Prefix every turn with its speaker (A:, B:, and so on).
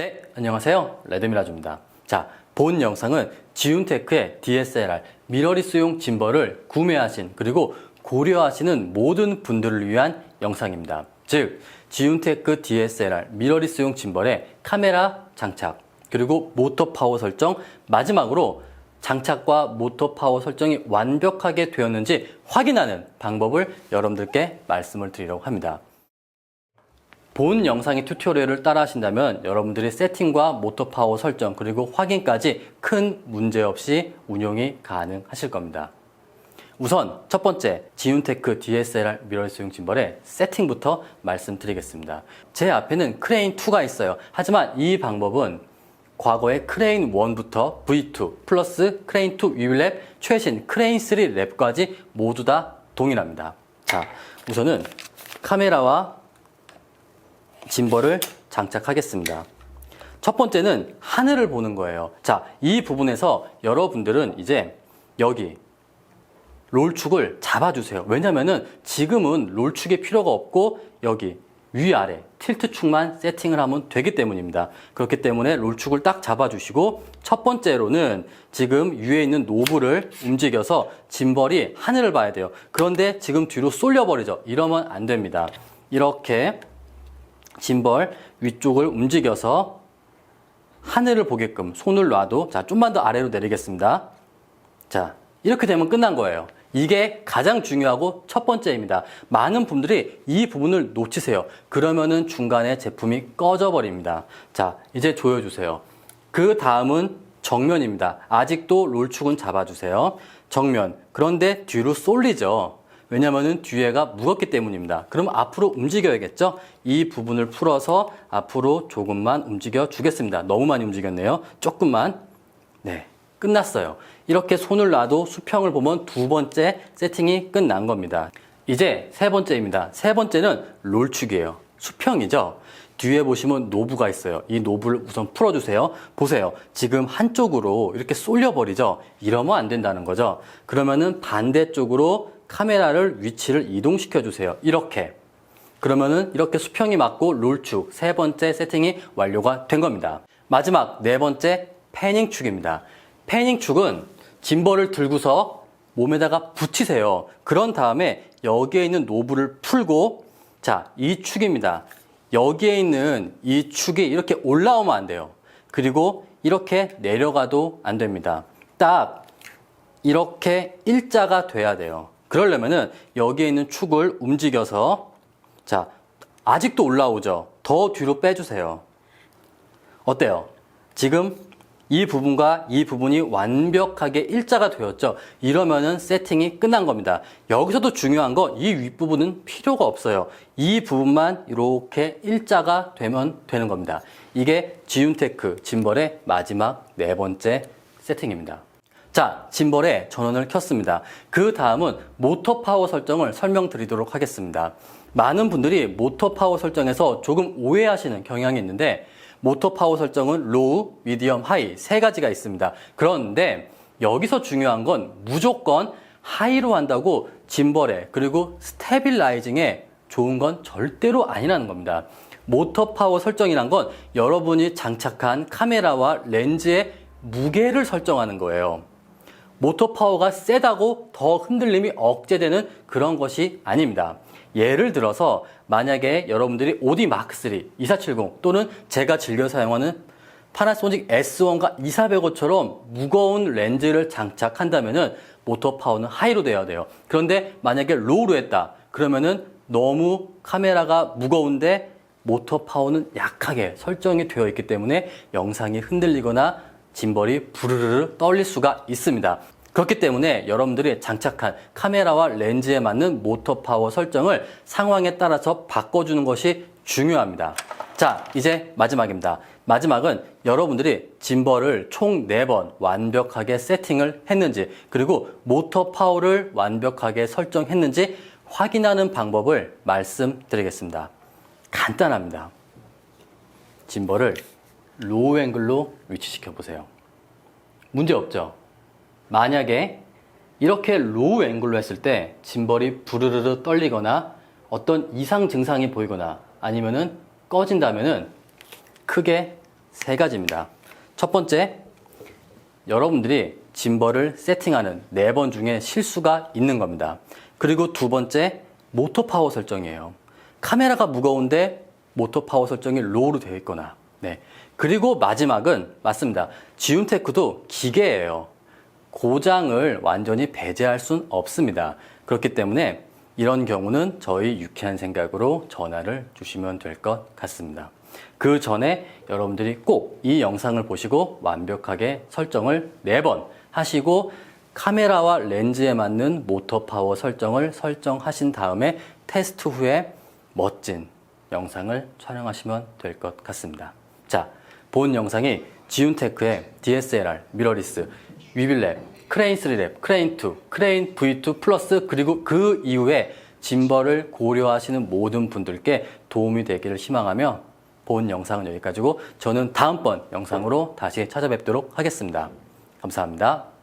A: 네, 안녕하세요. 레드미라주입니다. 자, 본 영상은 지윤테크의 DSLR 미러리스용 짐벌을 구매하신 그리고 고려하시는 모든 분들을 위한 영상입니다. 즉, 지윤테크 DSLR 미러리스용 짐벌의 카메라 장착 그리고 모터 파워 설정 마지막으로 장착과 모터 파워 설정이 완벽하게 되었는지 확인하는 방법을 여러분들께 말씀을 드리려고 합니다. 본 영상의 튜토리얼을 따라 하신다면 여러분들이 세팅과 모터 파워 설정 그리고 확인까지 큰 문제 없이 운용이 가능하실 겁니다. 우선 첫 번째 지윤테크 DSLR 미러리스용 짐벌의 세팅부터 말씀드리겠습니다. 제 앞에는 크레인 2가 있어요. 하지만 이 방법은 과거의 크레인 1부터 V2 플러스 크레인 2 위랩 최신 크레인 3 랩까지 모두 다 동일합니다. 자, 우선은 카메라와 짐벌을 장착하겠습니다. 첫 번째는 하늘을 보는 거예요. 자, 이 부분에서 여러분들은 이제 여기 롤축을 잡아주세요. 왜냐면은 지금은 롤축이 필요가 없고 여기 위아래 틸트축만 세팅을 하면 되기 때문입니다. 그렇기 때문에 롤축을 딱 잡아주시고 첫 번째로는 지금 위에 있는 노브를 움직여서 짐벌이 하늘을 봐야 돼요. 그런데 지금 뒤로 쏠려버리죠. 이러면 안 됩니다. 이렇게 짐벌 위쪽을 움직여서 하늘을 보게끔 손을 놔도 자 좀만 더 아래로 내리겠습니다. 자 이렇게 되면 끝난 거예요. 이게 가장 중요하고 첫 번째입니다. 많은 분들이 이 부분을 놓치세요. 그러면은 중간에 제품이 꺼져 버립니다. 자 이제 조여주세요. 그 다음은 정면입니다. 아직도 롤축은 잡아주세요. 정면. 그런데 뒤로 쏠리죠. 왜냐면은 뒤에가 무겁기 때문입니다. 그럼 앞으로 움직여야겠죠? 이 부분을 풀어서 앞으로 조금만 움직여 주겠습니다. 너무 많이 움직였네요. 조금만. 네. 끝났어요. 이렇게 손을 놔도 수평을 보면 두 번째 세팅이 끝난 겁니다. 이제 세 번째입니다. 세 번째는 롤축이에요. 수평이죠? 뒤에 보시면 노브가 있어요. 이 노브를 우선 풀어주세요. 보세요. 지금 한쪽으로 이렇게 쏠려버리죠? 이러면 안 된다는 거죠. 그러면은 반대쪽으로 카메라를 위치를 이동시켜 주세요. 이렇게. 그러면은 이렇게 수평이 맞고 롤축 세 번째 세팅이 완료가 된 겁니다. 마지막 네 번째 패닝 축입니다. 패닝 축은 짐벌을 들고서 몸에다가 붙이세요. 그런 다음에 여기에 있는 노브를 풀고 자, 이 축입니다. 여기에 있는 이 축이 이렇게 올라오면 안 돼요. 그리고 이렇게 내려가도 안 됩니다. 딱 이렇게 일자가 돼야 돼요. 그러려면은 여기에 있는 축을 움직여서 자, 아직도 올라오죠. 더 뒤로 빼주세요. 어때요? 지금 이 부분과 이 부분이 완벽하게 일자가 되었죠. 이러면은 세팅이 끝난 겁니다. 여기서도 중요한 거이 윗부분은 필요가 없어요. 이 부분만 이렇게 일자가 되면 되는 겁니다. 이게 지윤테크 짐벌의 마지막 네 번째 세팅입니다. 자, 짐벌에 전원을 켰습니다. 그 다음은 모터 파워 설정을 설명드리도록 하겠습니다. 많은 분들이 모터 파워 설정에서 조금 오해하시는 경향이 있는데 모터 파워 설정은 로우, 미디엄, 하이 세 가지가 있습니다. 그런데 여기서 중요한 건 무조건 하이로 한다고 짐벌에 그리고 스테빌라이징에 좋은 건 절대로 아니라는 겁니다. 모터 파워 설정이란 건 여러분이 장착한 카메라와 렌즈의 무게를 설정하는 거예요. 모터 파워가 세다고 더 흔들림이 억제되는 그런 것이 아닙니다. 예를 들어서 만약에 여러분들이 오디 마크3 2470 또는 제가 즐겨 사용하는 파나소닉 S1과 2405처럼 무거운 렌즈를 장착한다면은 모터 파워는 하이로 돼야 돼요. 그런데 만약에 로우로 했다. 그러면은 너무 카메라가 무거운데 모터 파워는 약하게 설정이 되어 있기 때문에 영상이 흔들리거나 짐벌이 부르르 떨릴 수가 있습니다. 그렇기 때문에 여러분들이 장착한 카메라와 렌즈에 맞는 모터 파워 설정을 상황에 따라서 바꿔주는 것이 중요합니다. 자, 이제 마지막입니다. 마지막은 여러분들이 짐벌을 총 4번 완벽하게 세팅을 했는지, 그리고 모터 파워를 완벽하게 설정했는지 확인하는 방법을 말씀드리겠습니다. 간단합니다. 짐벌을 로우 앵글로 위치시켜 보세요. 문제 없죠? 만약에 이렇게 로우 앵글로 했을 때 짐벌이 부르르르 떨리거나 어떤 이상 증상이 보이거나 아니면은 꺼진다면은 크게 세 가지입니다. 첫 번째, 여러분들이 짐벌을 세팅하는 네 번 중에 실수가 있는 겁니다. 그리고 두 번째, 모터 파워 설정이에요. 카메라가 무거운데 모터 파워 설정이 로우로 되어 있거나, 네. 그리고 마지막은 맞습니다. 지운테크도 기계예요. 고장을 완전히 배제할 순 없습니다. 그렇기 때문에 이런 경우는 저희 유쾌한 생각으로 전화를 주시면 될 것 같습니다. 그 전에 여러분들이 꼭 이 영상을 보시고 완벽하게 설정을 4번 하시고 카메라와 렌즈에 맞는 모터 파워 설정을 설정하신 다음에 테스트 후에 멋진 영상을 촬영하시면 될 것 같습니다. 자, 본 영상이 지운테크의 DSLR, 미러리스, 위빌랩, 크레인 3랩, 크레인 2, 크레인 V2 플러스 그리고 그 이후에 짐벌을 고려하시는 모든 분들께 도움이 되기를 희망하며 본 영상은 여기까지고 저는 다음번 영상으로 다시 찾아뵙도록 하겠습니다. 감사합니다.